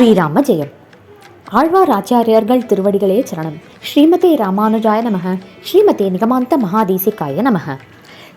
ஸ்ரீராம ஜெயம் ஆழ்வார் ஆச்சாரியர்கள் திருவடிகளே சரணம். ஸ்ரீமதே ராமானுஜாய நமக. ஸ்ரீமதே நிகமாந்த மகாதேசிகாய நமக.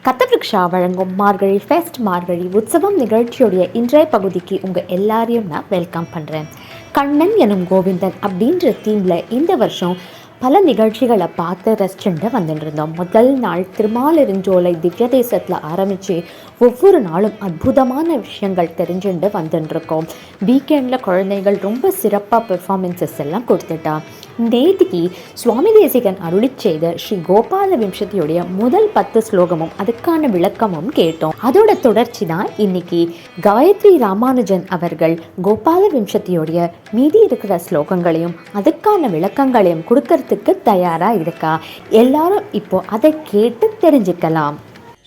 கத்தவிருக்ஷா வழங்கும் மார்கழி ஃபெஸ்ட் மார்கழி உற்சவம் நிகழ்ச்சியுடைய இன்றைய பகுதிக்கு உங்கள் எல்லாரையும் நான் வெல்கம் பண்ணுறேன் கண்ணன் எனும் கோவிந்தன் அப்படின்ற தீமில் இந்த வருஷம் பல நிகழ்ச்சிகளை பார்த்து ரசிச்சுட்டு வந்துட்டு இருந்தோம். முதல் நாள் திருமாலிருஞ்சோலை திவ்ய தேசத்தில் ஆரம்பித்து ஒவ்வொரு நாளும் அற்புதமான விஷயங்கள் தெரிஞ்சுட்டு வந்துட்டுருக்கோம் வீக்கெண்டில் குழந்தைகள் ரொம்ப சிறப்பாக பெர்ஃபார்மன்ஸஸ் எல்லாம் கொடுத்துட்டான் நேத்திக்கு சுவாமி தேசிகன் அருளி செய்த ஸ்ரீ கோபால விம்சத்தியுடைய முதல் பத்து ஸ்லோகமும் அதுக்கான விளக்கமும் கேட்டோம். அதோட தொடர்ச்சி தான் இன்னைக்கு காயத்ரி ராமானுஜன் அவர்கள் கோபால விம்சத்தியுடைய மீதி இருக்கிற ஸ்லோகங்களையும் அதுக்கான விளக்கங்களையும் கொடுக்கறதுக்கு தயாராக இருக்கா? எல்லாரும் இப்போ அதை கேட்டு தெரிஞ்சுக்கலாம்.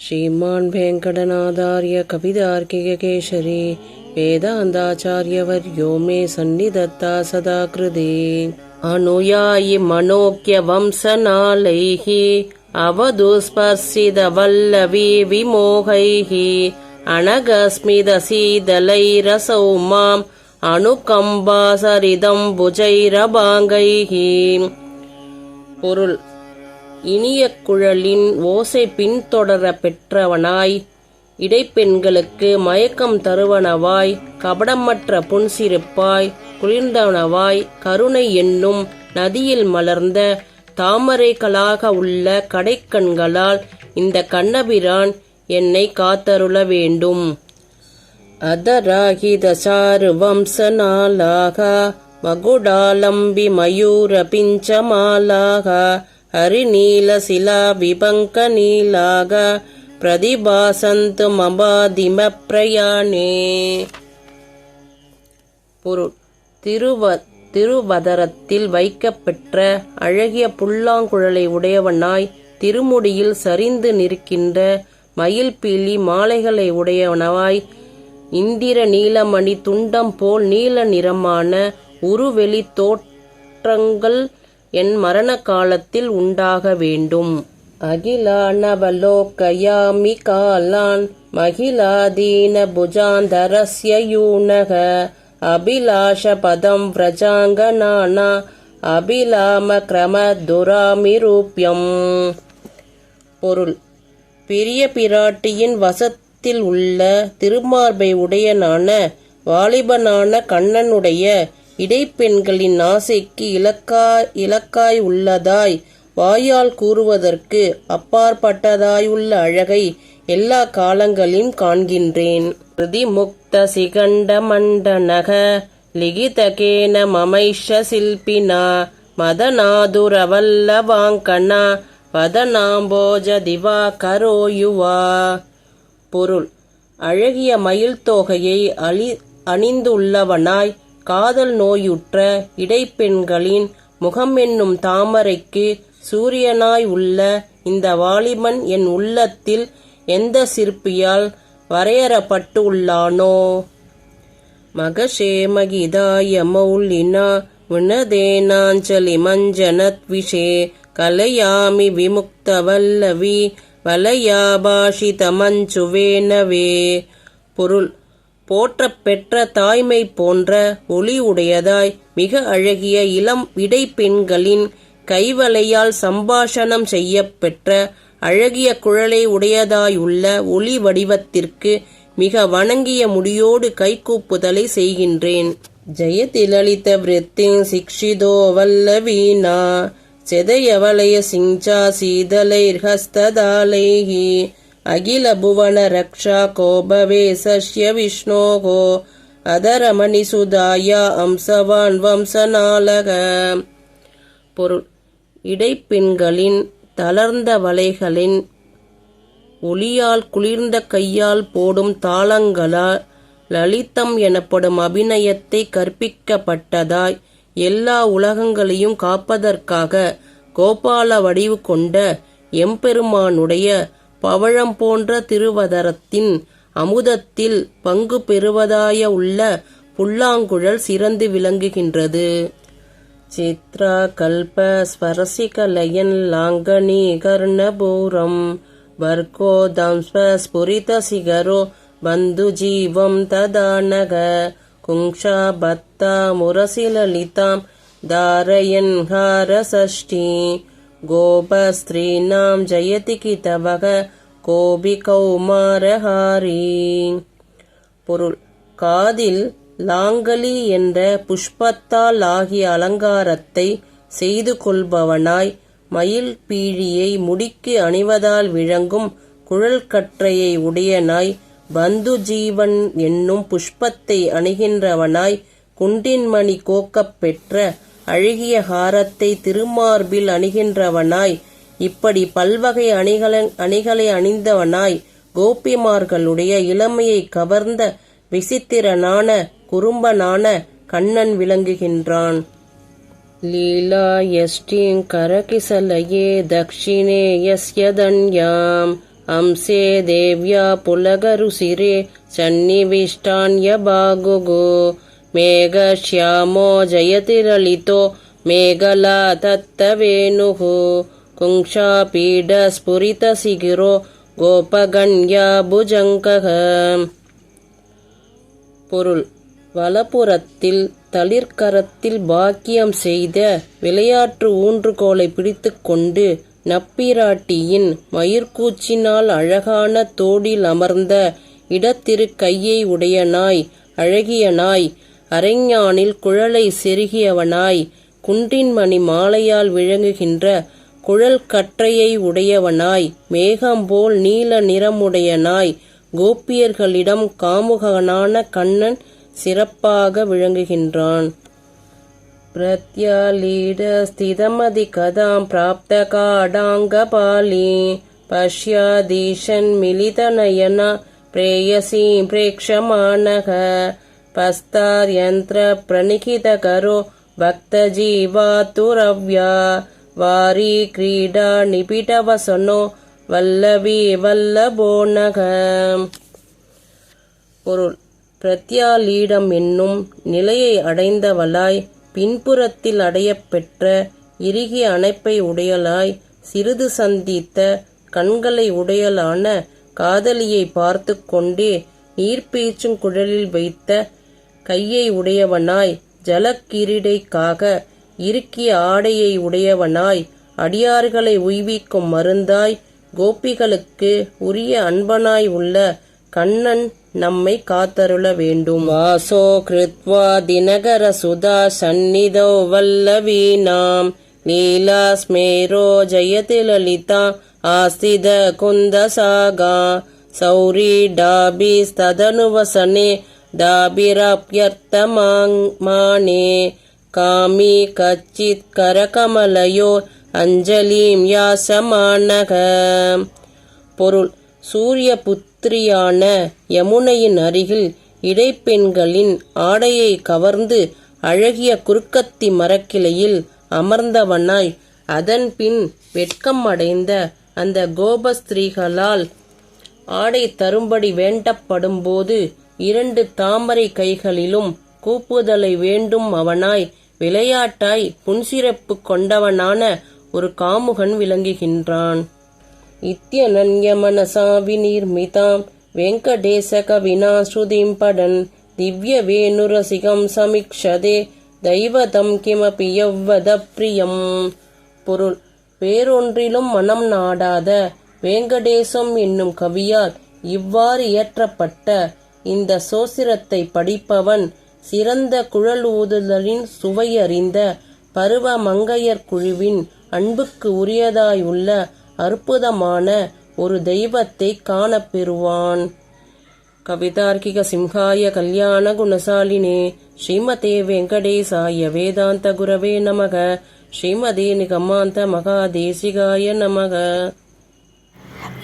श्रीमान् वेङ्कटनाथार्य कवितार्किककेशरी वेदान्ताचार्यवर्यो मे सन्निधत्ता सदा कृते अनुयायि मनोज्ञवंशनालैः अवधुस्पर्शितवल्लवी विमोहैः अनगस्मिदशीदलैरसौ माम् अनुकम्बासरिदं भुजैरभाङ्गैः பொருள் இனிய குழலின் ஓசை பின்தொடர பெற்றவனாய் இடைப்பெண்களுக்கு மயக்கம் தருவனவாய் கபடமற்ற புன்சிரிப்பாய் குளிர்ந்தவனவாய் கருணை என்னும் நதியில் மலர்ந்த தாமரைகளாக உள்ள கடைக்கண்களால் இந்த கண்ணபிரான் என்னை காத்தருள வேண்டும். அதராகிதசாரு வம்சநாளாக மகுடாலம்பி மயூர பிஞ்சமாலாக ஹரிநீலசிலா விபங்க நீலாக பிரதிபாசந்து மபாதிம பிரயாணே. பொருள். திருவ திருவதரத்தில் வைக்கப்பெற்ற அழகிய புல்லாங்குழலை உடையவனாய் திருமுடியில் சரிந்து நிற்கின்ற மயில் பீலி மாலைகளை உடையவனாய் இந்திர நீலமணி துண்டம் போல் நீல நிறமான உருவெளி தோற்றங்கள் என் மரண காலத்தில் உண்டாக வேண்டும். அகிலானவலோகயாமி காலான் மகிழாதீன புஜாந்தரஸ்ய யூனக அபிலாஷ பதம் விரஜாங்கனானா அபிலாம கிரம துராமிரூப்யம் பொருள். பெரிய பிராட்டியின் வசத்தில் உள்ள திருமார்பை உடையனான வாலிபனான கண்ணனுடைய இடைப்பெண்களின் ஆசைக்கு இலக்காய் இலக்காய் உள்ளதாய் வாயால் கூறுவதற்கு அப்பாற்பட்டதாயுள்ள அழகை எல்லா காலங்களிலும் காண்கின்றேன். முக்த சிகண்ட மண்டனக லிகிதகேன மமைஷ சில்பினா மதநாதுரவல்லவாங்கனா வதனாம்போஜ திவா கரோயுவா பொருள். அழகிய மயில் தொகையை அழி அணிந்துள்ளவனாய் காதல் நோயுற்ற இடைப்பெண்களின் முகம் என்னும் தாமரைக்கு சூரியனாய் உள்ள இந்த வாலிபன் என் உள்ளத்தில் எந்த சிற்பியால் வரையறப்பட்டு உள்ளானோ மகஷேமகிதாய மௌலினா வினதேனாஞ்சலி மஞ்சனத்விஷே கலையாமி விமுக்தவல்லவி வலயாபாஷிதமஞ்சுவேனவே பொருள் போற்ற பெற்ற தாய்மை போன்ற ஒளி உடையதாய் மிக அழகிய இளம் இடைப்பெண்களின் கைவலையால் சம்பாஷணம் செய்யப்பெற்ற அழகிய குழலை உடையதாயுள்ள ஒளி வடிவத்திற்கு மிக வணங்கிய முடியோடு கைகூப்புதலை செய்கின்றேன். ஜெயதிலலித விருத்திங் சிக்ஷிதோ வல்லவீனா செதயவலய சிஞ்சா சீதலைர்ஹஸ்ததாலைஹி அகில புவன ரக்ஷா கோபவேசஸ்ய விஷ்ணோகோ அதரமணி சுதாயா அம்சவான் வம்சநாளக பொருள். இடைப்பெண்களின் தளர்ந்த வலைகளின் ஒளியால் குளிர்ந்த கையால் போடும் தாளங்களால் லலிதம் எனப்படும் அபிநயத்தை கற்பிக்கப்பட்டதாய் எல்லா உலகங்களையும் காப்பதற்காக கோபால வடிவு கொண்ட எம்பெருமானுடைய பவழம் போன்ற திருவதரத்தின் அமுதத்தில் பங்கு பெறுவதாய உள்ள புல்லாங்குழல் சிறந்து விளங்குகின்றது. சித்ரா கல்ப ஸ்வரசிகலயன் லாங்கனி கர்ணபூரம் வர்க்கோதம் ஸ்புரித சிகரோ பந்து ஜீவம் ததானக குங்ஷா பத்தா முரசிலலிதாம் தாரயன் ஹாரசஷ்டி கோபஸ்திரீனாம் ஜெயதி கிதவக கோபி கௌமாரஹாரி பொருள் காதில் லாங்கலி என்ற புஷ்பத்தால் ஆகிய அலங்காரத்தை செய்து கொள்பவனாய் மயில் பீழியை முடிக்கு அணிவதால் விளங்கும் குழல்கற்றையை உடையனாய் பந்து ஜீவன் என்னும் புஷ்பத்தை அணிகின்றவனாய் குண்டின்மணி கோக்கப் பெற்ற அழகிய ஹாரத்தை திருமார்பில் அணிகின்றவனாய் இப்படி பல்வகை அணிகளை அணிகளை அணிந்தவனாய் கோபிமார்களுடைய இளமையை கவர்ந்த விசித்திரனான குறும்பனான கண்ணன் விளங்குகின்றான். லீலா யஷ்டிங் கரகிசலயே தக்ஷிணே யஸ்யதன்யாம் அம்சே தேவ்யா புலகருசிரே சன்னிவிஷ்டான்ய பாகுகோ மேகஷ்யாமோ ஜயதிரளிதோ மேகலா தத்தவேணுः குங்ஷா பீட ஸ்புரித சிகிரோ கோபகன்யா புஜங்கக பொருள். வலப்புறத்தில் தளிர்கரத்தில் பாக்கியம் செய்த விளையாட்டு ஊன்றுகோலை பிடித்துக்கொண்டு நப்பிராட்டியின் மயிர்கூச்சினால் அழகான தோடில் அமர்ந்த இடத்திரு கையை அழகிய நாய் அரைஞானில் குழலை செருகியவனாய் குன்றின்மணி மாலையால் விளங்குகின்ற குழல் கற்றையை உடையவனாய் மேகம்போல் நீல நிறமுடையனாய் கோபியர்களிடம் காமுகனான கண்ணன் சிறப்பாக விளங்குகின்றான். பிரத்யாலீட ஸ்திதமதி கதாம் பிராப்த காடாங்கபாலி பஷ்யாதீஷன் மிலிதநயன பிரேயசீம் பிரேக்ஷமானக பஸ்தார்யந்திர பிரணிகித கரோ பக்த ஜீவாத்துரவ்யா வாரி கிரீடா நிபிடவசனோ வல்லவி வல்லபோனக பொருள். பிரத்யாலீடம் என்னும் நிலையை அடைந்தவளாய் பின்புறத்தில் அடையப்பெற்ற இறுகிய அணைப்பை உடையலாய் சிறிது சந்தித்த கண்களை உடையலான காதலியை பார்த்து கொண்டே நீர்பீச்சும் குழலில் வைத்த கையை உடையவனாய் ஜலக்கிரீடைக்காக இறுக்கிய ஆடையை உடையவனாய் அடியார்களை உய்விக்கும் மருந்தாய் கோபிகளுக்கு உரிய அன்பனாய் உள்ள கண்ணன் நம்மை காத்தருள வேண்டும். வாசோ கிருத்வா தினகர சுதா சந்நிதோ வல்லவீனாம் லீலா ஸ்மேரோ ஜயதி லலிதா ஆஸ்தித குந்தசாகா. சௌரி சௌரி டாபிஸ்ததனுவசனே டாபிரப்யர்த்தமானே காமி கச்சித் करकमलयो அஞ்சலீம் யாசமானக பொருள் சூரிய புத்திரியான யமுனையின் அருகில் இடைப்பெண்களின் ஆடையை கவர்ந்து அழகிய குறுக்கத்தி மரக்கிளையில் அமர்ந்தவனாய் அதன் பின் வெட்கம் அடைந்த அந்த கோபஸ்திரீகளால் ஆடை தரும்படி வேண்டப்படும்போது இரண்டு தாமரை கைகளிலும் கூப்புதலை வேண்டும் அவனாய் விளையாட்டாய் புன்சிறப்பு கொண்டவனான ஒரு காமுகன் விளங்குகின்றான். இத்தியனன்ய மனசா விநிர்மிதாம் வெங்கடேச கவினா ஸ்ருதிம் படன் திவ்ய வேணுரசிகம் சமிக்ஷதே தெய்வதம் கிமபி எவ்வத பிரியம் பொருள் வேறொன்றிலும் மனம் நாடாத வேங்கடேசம் என்னும் கவியால் இவ்வாறு இயற்றப்பட்ட இந்த சோசிரத்தை படிப்பவன் சிறந்த குழல் ஊதுதலின் சுவையறிந்த பருவ மங்கையர் குழுவின் அன்புக்கு உரியதாயுள்ள அற்புதமான ஒரு தெய்வத்தை காணப்பெறுவான் கவிதார்க்கிக சிம்ஹாய கல்யாண குணசாலினே ஸ்ரீமதே வெங்கடேசாய வேதாந்த குரவே நமக. ஸ்ரீமதே நிகமாந்த மகாதேசிகாய நமக.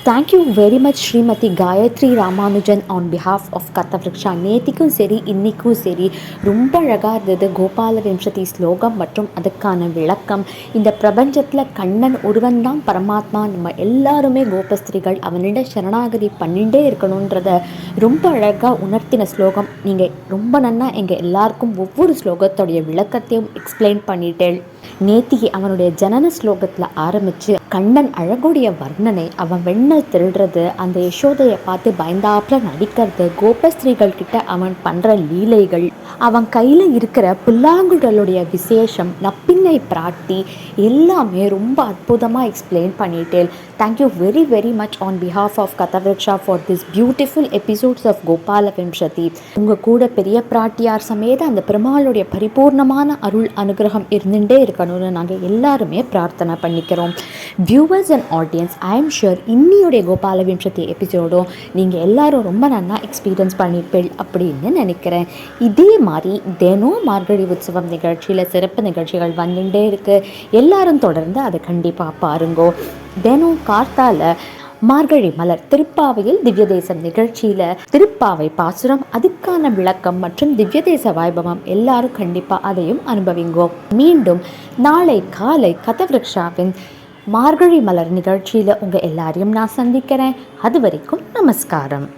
Thank you very much Srimathi Gayathri Ramanujan on behalf of Kathavriksha நேத்திக்கும் சரி இன்றைக்கும் சரி ரொம்ப அழகாக இருந்தது கோபால விம்சதி ஸ்லோகம் மற்றும் அதுக்கான விளக்கம் இந்த பிரபஞ்சத்தில் கண்ணன் ஒருவன் தான் பரமாத்மா நம்ம எல்லாருமே கோபஸ்திரிகள் அவனிட சரணாகதி பண்ணிகிட்டே இருக்கணுன்றத ரொம்ப அழகாக உணர்த்தின ஸ்லோகம் நீங்கள் ரொம்ப நன்னா எங்கள் எல்லாருக்கும் ஒவ்வொரு ஸ்லோகத்தோடைய விளக்கத்தையும் எக்ஸ்பிளைன் பண்ணிட்டேன் நேத்திகி அவனுடைய ஜனன ஸ்லோகத்தில் ஆரம்பித்து கண்ணன் அழகுடைய வர்ணனை அவன் வெண்ணல் திருடுறது அந்த யசோதையை பார்த்து பயந்தாப்புல நடிக்கிறது கோபஸ்திரீகள் கிட்ட அவன் பண்ணுற லீலைகள். அவன் கையில் இருக்கிற புல்லாங்குழலுடைய விசேஷம் நப்பின்னை பிராட்டி எல்லாமே ரொம்ப அற்புதமாக எக்ஸ்பிளைன் பண்ணிட்டேன் thank you very very much on behalf of Kathavriksha for this beautiful episodes of Gopala Vimshati உங்கள் கூட பெரிய பிராட்டியார் சமேத அந்த பெருமாளுடைய பரிபூர்ணமான அருள் அனுகிரகம் இருந்துகிட்டே இருக்கணும்னு நாங்கள் எல்லாருமே பிரார்த்தனை பண்ணிக்கிறோம். Viewers and audience I am sure இன்னியுடைய Gopala Vimshati எபிசோடும் நீங்கள் எல்லாரும் ரொம்ப நல்லா எக்ஸ்பீரியன்ஸ் பண்ணிப்பீள் அப்படின்னு நினைக்கிறேன். இதே மாதிரி தினம் மார்கழி உற்சவம் நிகழ்ச்சியில் சிறப்பு நிகழ்ச்சிகள் வந்துட்டே இருக்குது எல்லாரும் தொடர்ந்து அதை கண்டிப்பாக பாருங்கோ. தினம் கார்த்தால் மார்கழி மலர் திருப்பாவையில் திவ்ய தேசம் நிகழ்ச்சியில் திருப்பாவை பாசுரம் அதுக்கான விளக்கம் மற்றும் திவ்ய தேச வைபவம் எல்லாரும் கண்டிப்பாக அதையும் அனுபவிங்கோ. மீண்டும் நாளை காலை கதவிருக்ஷாவின் மார்கழி மலர் நிகழ்ச்சியில் உங்கள் எல்லாரையும் நான் சந்திக்கிறேன். அது வரைக்கும் நமஸ்காரம்.